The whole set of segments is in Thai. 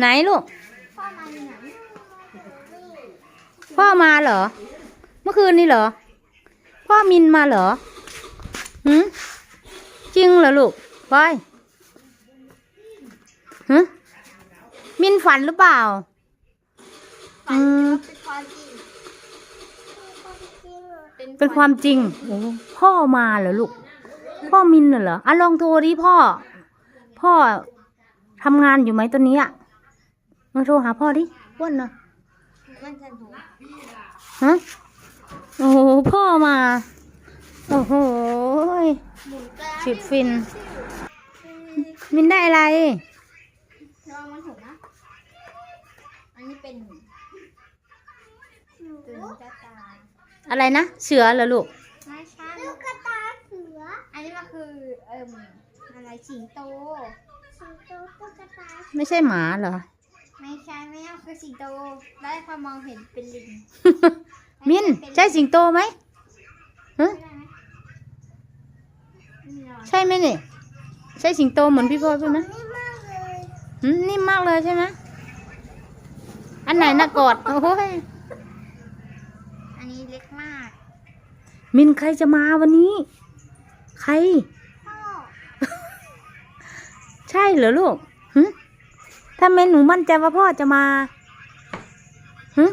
ไหนลูก พ่อมาอยู่ไหนพ่อมาเหรอ เมื่อคืนนี้เหรอ พ่อมินมาเหรอหืมจริงเหรอลูกบอยฮะมินฝันหรือเปล่า อืมเป็นความจริงเป็นเป็นความจริงโอ้พ่อมาเหรอลูก พ่อมินน่ะเหรอ อะลองโทรดิพ่อ พ่อทำงานอยู่ไหมตอนนี้อะ มาโทรหาพ่อดิอ้วนนะมันจะหนูฮะโอ้โหพ่อมา โอ้โหยหมุนกล้าสุดฟิน มินได้อะไรลองมันถูกนะ อันนี้เป็นตุนกระตายอะไรนะ เสือเหรอลูกไม่ใช่ลูกกระตายเสือ อันนี้มันคือเอ่มอะไรสิงโตสิงโตตุ๊กตา ไม่ใช่หมาเหรอ ไม่ใช่ไม่ใช่คือสิงโตได้ความมองเห็นเป็นลิงมินใช่สิงโตไหมฮะใช่ไหมเนี่ยใช่สิงโตเหมือนพี่พลอยพูดไหมนี่มากเลยหืมนิ่มมากเลยใช่ไหมอันไหนน่ะกอดโอ้ยอันนี้เล็กมาก มินใครจะมาวันนี้ ใคร พ่อ ใช่เหรอลูกหึ ทำไมหนูมั่นใจว่าพ่อจะมาหึ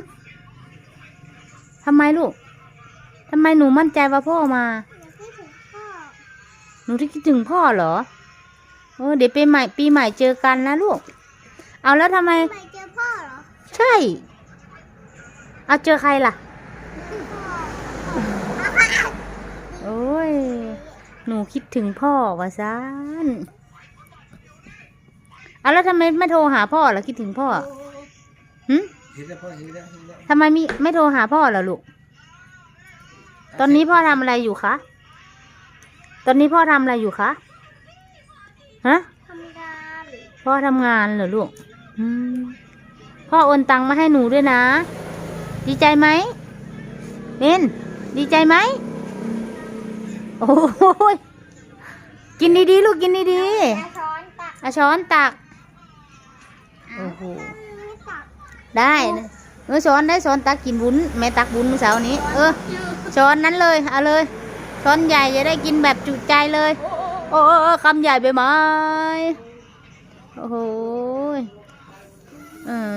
ทำไมลูกทำไมหนูมั่นใจว่าพ่อมาอยากให้ถึงพ่อหนูที่คิดถึงพ่อเหรอโอ้เดี๋ยวปีใหม่ปีใหม่เจอกันนะลูก เอาแล้วทำไมไม่เจอพ่อเหรอใช่ เอาเจอใครล่ะ โอ้ย หนูคิดถึงพ่อวะซาน เอาแล้วทำไมไม่โทรหาพ่อล่ะคิดถึงพ่อหึเห็นแล้วพ่อเห็นแล้วเห็นแล้วทำไมมิไม่โทรหาพ่อล่ะลูก ตอนนี้พ่อทำอะไรอยู่คะ ตอนนี้พ่อทำอะไรอยู่คะ ฮะ ทำงานพ่อทำงานเหรอลูกอืมพ่อโอนตังมาให้หนูด้วยนะ ดีใจไหมเบนดีใจไหม โอ้ยกินดีๆ ลูกกินดีแล้วช้อนตักๆเอาช้อนตัก โอ้โหไม่ตักได้นะเออช้อนได้ช้อนตักกินบุญแม่ตักบุญเมื่อเช้านี้ เออช้อนนั้นเลยเอาเลยช้อนใหญ่จะได้กินแบบจุใจเลย โอ้โอ้คำใหญ่ไปไหมโอ้โหยเออ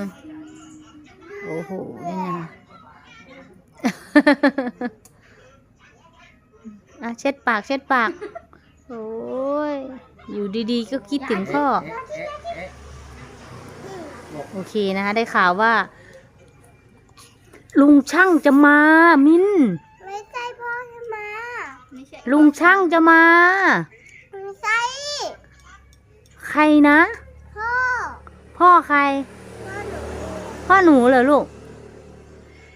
โอ้โหนี่นะอะเช็ดปากเช็ดปาก โอ้ย อยู่ดีๆก็คิดถึงพ่อ เอ๊ะเอ๊ะเอ๊ะ โอเคนะคะ ได้ข่าวว่า ลุงช่างจะมามินไม่ใช่พ่อใช่ไหมไม่ใช่ลุงช่างจะมา ไม่ใช่ใครนะ พ่อพ่อใคร พ่อหนูพ่อหนูเหรอลูก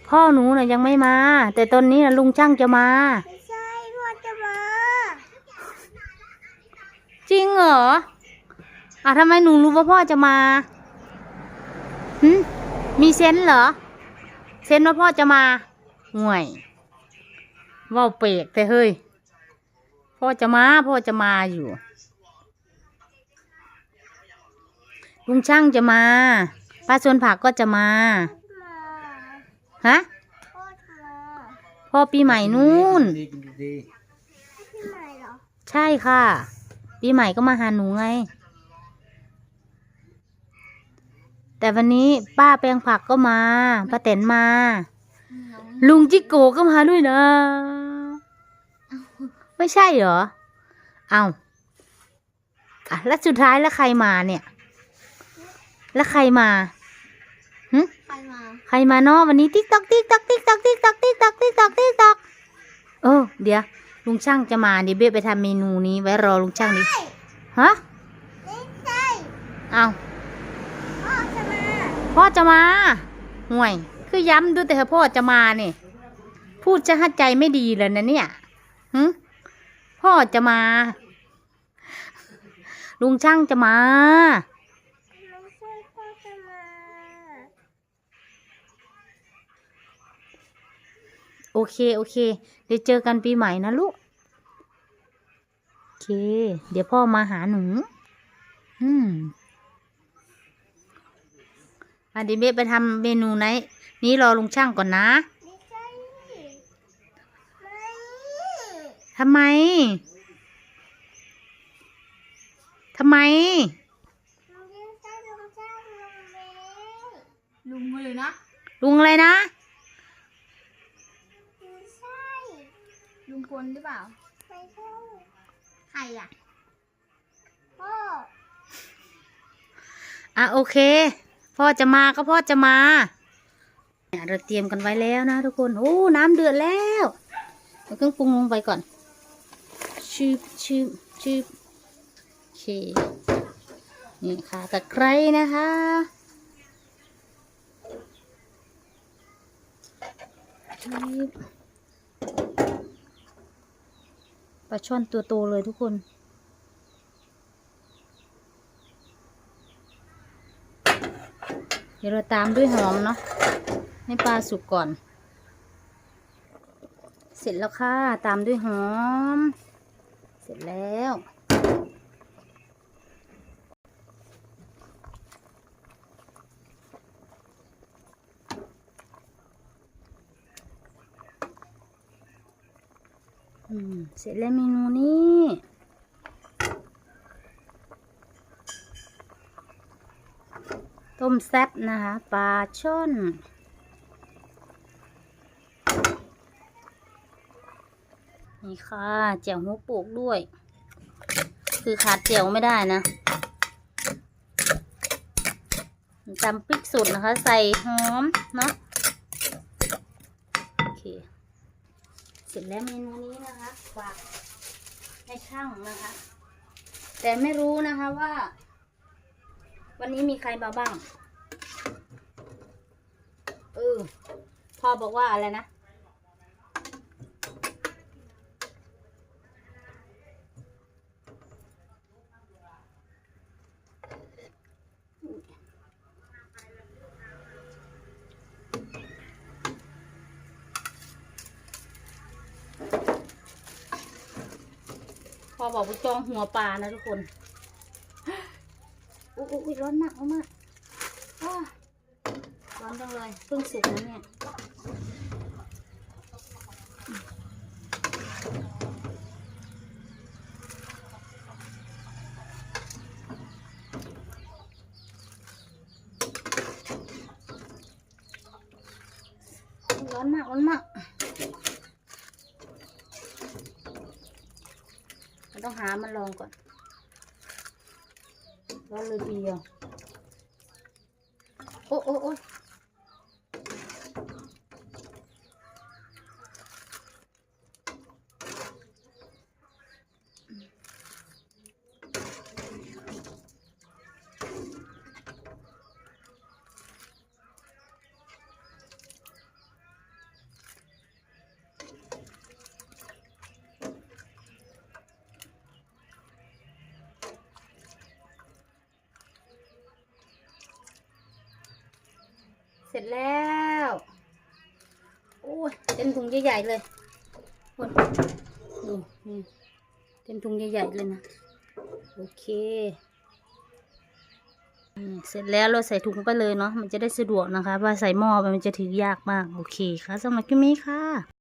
พ่อหนูน่ะยังไม่มา แต่ตอนนี้น่ะลุงช่างจะมา ไม่ใช่พ่อจะมาจริงเหรออะทำไมหนูรู้ว่าพ่อจะมา หึมีเซนส์เหรอ เซนส์ว่าพ่อจะมาห่วยเว่าเปรกแต่เฮ้ย พ่อจะมา พ่อจะมาอยู่ ลุงช่างจะมา ป้าชวนผักก็จะมามาฮะพ่อจะมาพ่อปีใหม่นู่นดีกินดีพี่ใหม่เหรอใช่ค่ะ ปีใหม่ก็มาหาหนูไง แต่วันนี้ป้าแปลงผักก็มาป้าแตนมาน้องลุงจิโกก็มาด้วยนะ ไม่ใช่เหรอ เอาอะแล้วสุดท้ายแล้วใครมาเนี่ย แล้วใครมาหึใครมาใครมาเนาะวันนี้ติ๊กตอกติ๊กตอกติ๊กตอกติ๊กตอกติ๊กตอกติ๊กตอกติ๊กตอกเออเดี๋ยวลุงช่างจะมาเดี๋ยวเบ๊ไปทำเมนูนี้ไว้รอลุงช่างดิฮะไม่ใช่เอาพ่อจะมา พ่อจะมาห่วย คือย้ำดูแต่พ่อจะมาเนี่ยพูดจะหัดใจไม่ดีเลยนะเนี่ยหึพ่อจะมา ลุงช่างจะมาไม่ใช่พ่อจะมา โอเค โอเค เดี๋ยวเจอกันปีใหม่นะลูก โอเค เดี๋ยวพ่อมาหาหนู อืม อะเดิเบะไปทำเมนูไหน นี้รอลุงช่างก่อนนะไม่ใช่ไม่ทำไมทำไมลุงยังใช่ลุงใช่ลุงเมย์ลุงมาเลยนะ ลุงอะไรนะ ไม่ใช่ลุงพลหรือเปล่า ไม่ใช่ใครอะพ่อ อะโอเค พ่อจะมาก็พ่อจะมาเนี่ยเราเตรียมกันไว้แล้วนะทุกคนโอ้น้ำเดือดแล้วเอาเครื่องปรุงลงไปก่อนชืบชืบชืบโอเคนี่ค่ะตะไคร้นะคะชืบปลาช่อนตัวโตเลยทุกคน ดี๋ยวเราตามด้วยหอมเนาะให้ปลาสุกก่อน เสร็จแล้วค่ะ ตามด้วยหอม เสร็จแล้วอืมเสร็จแล้วเมนูนี้ ต้มแซ่บนะคะปลาช่อนนี่ค่ะแจ่วหัวโปกด้วย คือขาดแจ่วไม่ได้นะตำพริกสุดนะคะ ใส่หอมเนาะโอเค เสร็จแล้วเมนูนี้นะคะฝากให้ช่างนะคะ แต่ไม่รู้นะคะว่า วันนี้มีใครมาบ้าง เออพ่อบอกว่าอะไรนะ พ่อบอกว่าจองหัวปลานะทุกคน อุ๊ยอุ๊ยร้อนมากร้อนมากอ้าร้อนจังเลยเพิ่งสุกนะเนี่ยร้อนมากร้อนมากเราต้องหามันลองก่อน ร้อนเลยทีเดียว โอ้โอ้โอ้ สร็จแล้วโอ้ยเต็มถุงใหญ่ๆเลยคนดูนี่เต็มถุงใหญ่ๆเลยนะโอเคเสร็จแล้วเราใส่ถุงไปเลยเนาะมันจะได้สะดวกนะคะ ว่าใส่หม้อไปมันจะถือยากมาก โอเคค่ะสำหรับคลิปนี้ค่ะ